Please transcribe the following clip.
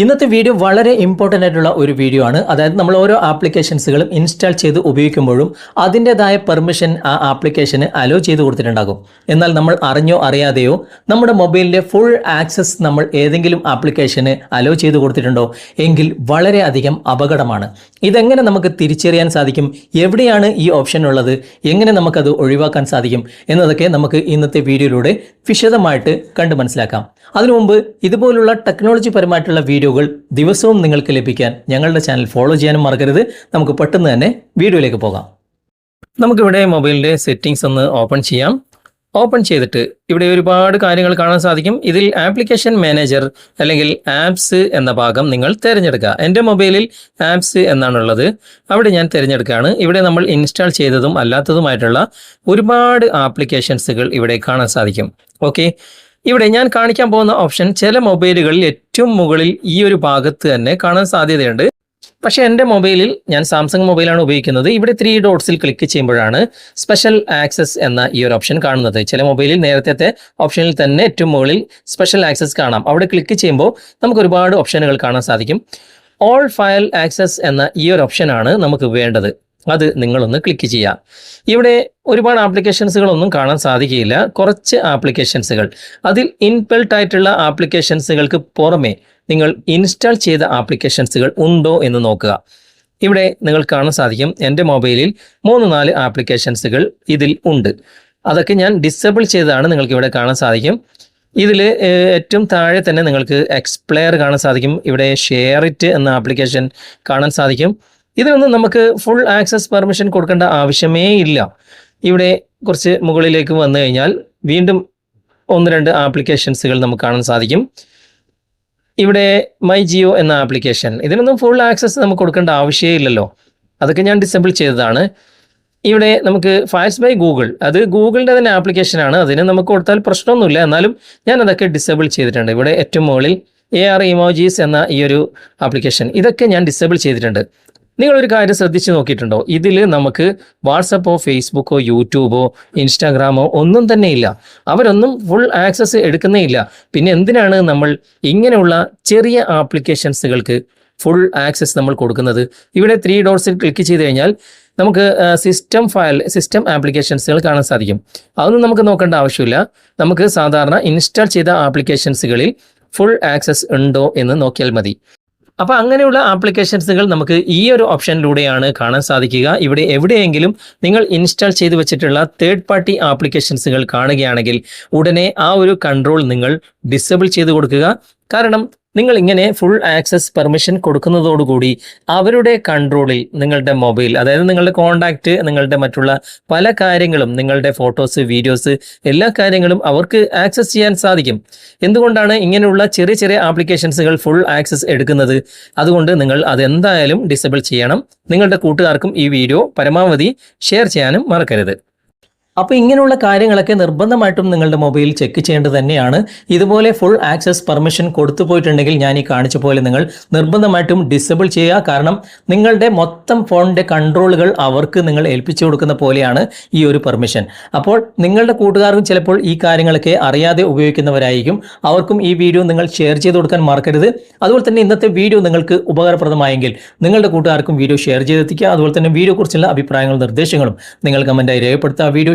ഇന്നത്തെ വീഡിയോ വളരെ ഇമ്പോർട്ടന്റ് ആയിട്ടുള്ള ഒരു വീഡിയോ ആണ്. അതായത് നമ്മൾ ഓരോ ആപ്ലിക്കേഷൻസുകളും ഇൻസ്റ്റാൾ ചെയ്ത് ഉപയോഗിക്കുമ്പോഴും അതിന്റെതായ പെർമിഷൻ ആ ആപ്ലിക്കേഷന് അലോ ചെയ്ത് കൊടുത്തിട്ടുണ്ടാകും. എന്നാൽ നമ്മൾ അറിഞ്ഞോ അറിയാതെയോ നമ്മുടെ മൊബൈലിന്റെ ഫുൾ ആക്സസ് നമ്മൾ ഏതെങ്കിലും ആപ്ലിക്കേഷന് അലോ ചെയ്ത് കൊടുത്തിട്ടുണ്ടോ? എങ്കിൽ വളരെയധികം അപകടമാണ്. ഇതെങ്ങനെ നമുക്ക് തിരിച്ചറിയാൻ സാധിക്കും? എവിടെയാണ് ഈ ഓപ്ഷൻ ഉള്ളത്? എങ്ങനെ നമുക്കത് ഒഴിവാക്കാൻ സാധിക്കും? എന്നതൊക്കെ നമുക്ക് ഇന്നത്തെ വീഡിയോയിലൂടെ വിശദമായിട്ട് കണ്ടു മനസ്സിലാക്കാം. അതിനു മുമ്പ് ഇതുപോലുള്ള ടെക്നോളജി പരമായിട്ടുള്ള വീഡിയോകൾ ദിവസവും നിങ്ങൾക്ക് ലഭിക്കാൻ ഞങ്ങളുടെ ചാനൽ ഫോളോ ചെയ്യാനും മറക്കരുത്. നമുക്ക് പെട്ടെന്ന് തന്നെ വീഡിയോയിലേക്ക് പോകാം. നമുക്കിവിടെ മൊബൈലിന്റെ സെറ്റിംഗ്സ് ഒന്ന് ഓപ്പൺ ചെയ്യാം. ഓപ്പൺ ചെയ്തിട്ട് ഇവിടെ ഒരുപാട് കാര്യങ്ങൾ കാണാൻ സാധിക്കും. ഇതിൽ ആപ്ലിക്കേഷൻ മാനേജർ അല്ലെങ്കിൽ ആപ്സ് എന്ന ഭാഗം നിങ്ങൾ തിരഞ്ഞെടുക്കുക. എന്റെ മൊബൈലിൽ ആപ്സ് എന്നാണുള്ളത്. അവിടെ ഞാൻ തിരഞ്ഞെടുക്കുകയാണ്. ഇവിടെ നമ്മൾ ഇൻസ്റ്റാൾ ചെയ്തതും അല്ലാത്തതുമായിട്ടുള്ള ഒരുപാട് ആപ്ലിക്കേഷൻസുകൾ ഇവിടെ കാണാൻ സാധിക്കും. ഓക്കെ. ഇവിടെ ഞാൻ കാണിക്കാൻ പോകുന്ന ഓപ്ഷൻ ചില മൊബൈലുകളിൽ ഏറ്റവും മുകളിൽ ഈ ഒരു ഭാഗത്ത് തന്നെ കാണാൻ സാധ്യതയുണ്ട്. പക്ഷെ എന്റെ മൊബൈലിൽ ഞാൻ സാംസങ് മൊബൈലാണ് ഉപയോഗിക്കുന്നത്. ഇവിടെ ത്രീ ഡോട്ട്സിൽ ക്ലിക്ക് ചെയ്യുമ്പോഴാണ് സ്പെഷ്യൽ ആക്സസ് എന്ന ഈ ഒരു ഓപ്ഷൻ കാണുന്നത്. ചില മൊബൈലിൽ നേരത്തെ ഓപ്ഷനിൽ തന്നെ ഏറ്റവും മുകളിൽ സ്പെഷ്യൽ ആക്സസ് കാണാം. അവിടെ ക്ലിക്ക് ചെയ്യുമ്പോൾ നമുക്ക് ഒരുപാട് ഓപ്ഷനുകൾ കാണാൻ സാധിക്കും. ഓൾ ഫയൽ ആക്സസ് എന്ന ഈ ഒരു ഓപ്ഷനാണ് നമുക്ക് വേണ്ടത്. അത് നിങ്ങളൊന്ന് ക്ലിക്ക് ചെയ്യാം. ഇവിടെ ഒരുപാട് ആപ്ലിക്കേഷൻസുകളൊന്നും കാണാൻ സാധിക്കില്ല കുറച്ച് ആപ്ലിക്കേഷൻസുകൾ അതിൽ ഇൻബിൽട്ട് ആയിട്ടുള്ള ആപ്ലിക്കേഷൻസുകൾക്ക് പുറമെ നിങ്ങൾ ഇൻസ്റ്റാൾ ചെയ്ത ആപ്ലിക്കേഷൻസുകൾ ഉണ്ടോ എന്ന് നോക്കുക. ഇവിടെ നിങ്ങൾ കാണാൻ സാധിക്കും എന്റെ മൊബൈലിൽ മൂന്ന് നാല് ആപ്ലിക്കേഷൻസുകൾ ഇതിൽ ഉണ്ട്. അതൊക്കെ ഞാൻ ഡിസേബിൾ ചെയ്തതാണ് നിങ്ങൾക്ക് ഇവിടെ കാണാൻ സാധിക്കും. ഇതിൽ ഏറ്റവും താഴെ തന്നെ നിങ്ങൾക്ക് എക്സ്പ്ലെയർ കാണാൻ സാധിക്കും. ഇവിടെ ഷെയർ ഇറ്റ് എന്ന ആപ്ലിക്കേഷൻ കാണാൻ സാധിക്കും. ഇതിനൊന്നും നമുക്ക് ഫുൾ ആക്സസ് പെർമിഷൻ കൊടുക്കേണ്ട ആവശ്യമേ ഇല്ല. ഇവിടെ കുറച്ച് മുകളിലേക്ക് വന്നു കഴിഞ്ഞാൽ വീണ്ടും ഒന്ന് രണ്ട് ആപ്ലിക്കേഷൻസുകൾ നമുക്ക് കാണാൻ സാധിക്കും. ഇവിടെ മൈ ജിയോ എന്ന ആപ്ലിക്കേഷൻ ഇതിനൊന്നും ഫുൾ ആക്സസ് നമുക്ക് കൊടുക്കേണ്ട ആവശ്യമേ ഇല്ലല്ലോ. അതൊക്കെ ഞാൻ ഡിസബിൾ ചെയ്തതാണ്. ഇവിടെ നമുക്ക് ഫയൽസ് ബൈ ഗൂഗിൾ അത് ഗൂഗിളിന്റെ തന്നെ ആപ്ലിക്കേഷനാണ് അതിന് നമുക്ക് കൊടുത്താൽ പ്രശ്നമൊന്നുമില്ല. എന്നാലും ഞാൻ അതൊക്കെ ഡിസേബിൾ ചെയ്തിട്ടുണ്ട്. ഇവിടെ ഏറ്റവും മുകളിൽ എ ആർ ഇമോജീസ് എന്ന ഈ ഒരു ആപ്ലിക്കേഷൻ ഇതൊക്കെ ഞാൻ ഡിസേബിൾ ചെയ്തിട്ടുണ്ട്. നിങ്ങളൊരു കാര്യം ശ്രദ്ധിച്ചു നോക്കിയിട്ടുണ്ടോ? ഇതിൽ നമുക്ക് വാട്സപ്പോ ഫേസ്ബുക്കോ യൂട്യൂബോ ഇൻസ്റ്റാഗ്രാമോ ഒന്നും തന്നെ ഇല്ല. അവരൊന്നും ഫുൾ ആക്സസ് എടുക്കുന്നേ ഇല്ല. പിന്നെ എന്തിനാണ് നമ്മൾ ഇങ്ങനെയുള്ള ചെറിയ ആപ്ലിക്കേഷൻസുകൾക്ക് ഫുൾ ആക്സസ് നമ്മൾ കൊടുക്കുന്നത്? ഇവിടെ ത്രീ ഡോട്ട്സിൽ ക്ലിക്ക് ചെയ്ത് കഴിഞ്ഞാൽ നമുക്ക് സിസ്റ്റം ഫയൽ സിസ്റ്റം ആപ്ലിക്കേഷൻസുകൾ കാണാൻ സാധിക്കും. അതൊന്നും നമുക്ക് നോക്കേണ്ട ആവശ്യമില്ല. നമുക്ക് സാധാരണ ഇൻസ്റ്റാൾ ചെയ്ത ആപ്ലിക്കേഷൻസുകളിൽ ഫുൾ ആക്സസ് ഉണ്ടോ എന്ന് നോക്കിയാൽ മതി. അപ്പോൾ അങ്ങനെയുള്ള ആപ്ലിക്കേഷൻസുകൾ നമുക്ക് ഈ ഒരു ഓപ്ഷനിലൂടെയാണ് കാണാൻ സാധിക്കുക. ഇവിടെ എവിടെയെങ്കിലും നിങ്ങൾ ഇൻസ്റ്റാൾ ചെയ്തു വെച്ചിട്ടുള്ള തേർഡ് പാർട്ടി ആപ്ലിക്കേഷൻസുകൾ കാണുകയാണെങ്കിൽ ഉടനെ ആ ഒരു കൺട്രോൾ നിങ്ങൾ ഡിസേബിൾ ചെയ്ത് കൊടുക്കുക. കാരണം നിങ്ങൾ ഇങ്ങനെ ഫുൾ ആക്സസ് പെർമിഷൻ കൊടുക്കുന്നതോടുകൂടി അവരുടെ കൺട്രോളിൽ നിങ്ങളുടെ മൊബൈൽ അതായത് നിങ്ങളുടെ കോണ്ടാക്റ്റ് നിങ്ങളുടെ മറ്റുള്ള പല കാര്യങ്ങളും നിങ്ങളുടെ ഫോട്ടോസ് വീഡിയോസ് എല്ലാ കാര്യങ്ങളും അവർക്ക് ആക്സസ് ചെയ്യാൻ സാധിക്കും. എന്തുകൊണ്ടാണ് ഇങ്ങനെയുള്ള ചെറിയ ചെറിയ ആപ്ലിക്കേഷൻസുകൾ ഫുൾ ആക്സസ് എടുക്കുന്നത്? അതുകൊണ്ട് നിങ്ങൾ അതെന്തായാലും ഡിസബിൾ ചെയ്യണം. നിങ്ങളുടെ കൂട്ടുകാർക്കും ഈ വീഡിയോ പരമാവധി ഷെയർ ചെയ്യാനും മറക്കരുത്. അപ്പോൾ ഇങ്ങനെയുള്ള കാര്യങ്ങളൊക്കെ നിർബന്ധമായിട്ടും നിങ്ങളുടെ മൊബൈൽ ചെക്ക് ചെയ്യേണ്ടത് തന്നെയാണ്. ഇതുപോലെ ഫുൾ ആക്സസ് പെർമിഷൻ കൊടുത്തു പോയിട്ടുണ്ടെങ്കിൽ ഞാൻ ഈ കാണിച്ച പോലെ നിങ്ങൾ നിർബന്ധമായിട്ടും ഡിസേബിൾ ചെയ്യുക. കാരണം നിങ്ങളുടെ മൊത്തം ഫോണിന്റെ കൺട്രോളുകൾ അവർക്ക് നിങ്ങൾ ഏൽപ്പിച്ചു കൊടുക്കുന്ന പോലെയാണ് ഈ ഒരു പെർമിഷൻ അപ്പോൾ നിങ്ങളുടെ കൂട്ടുകാർക്കും ചിലപ്പോൾ ഈ കാര്യങ്ങളൊക്കെ അറിയാതെ ഉപയോഗിക്കുന്നവരായിരിക്കും. അവർക്കും ഈ വീഡിയോ നിങ്ങൾ ഷെയർ ചെയ്ത് കൊടുക്കാൻ മറക്കരുത്. അതുപോലെ തന്നെ ഇന്നത്തെ വീഡിയോ നിങ്ങൾക്ക് ഉപകാരപ്രദമായെങ്കിൽ നിങ്ങളുടെ കൂട്ടുകാർക്കും വീഡിയോ ഷെയർ ചെയ്തെത്തിക്കുക. അതുപോലെ തന്നെ വീഡിയോ കുറിച്ചുള്ള അഭിപ്രായങ്ങളും നിർദ്ദേശങ്ങളും നിങ്ങൾ കമന്റായി രേഖപ്പെടുത്തുക. വീഡിയോ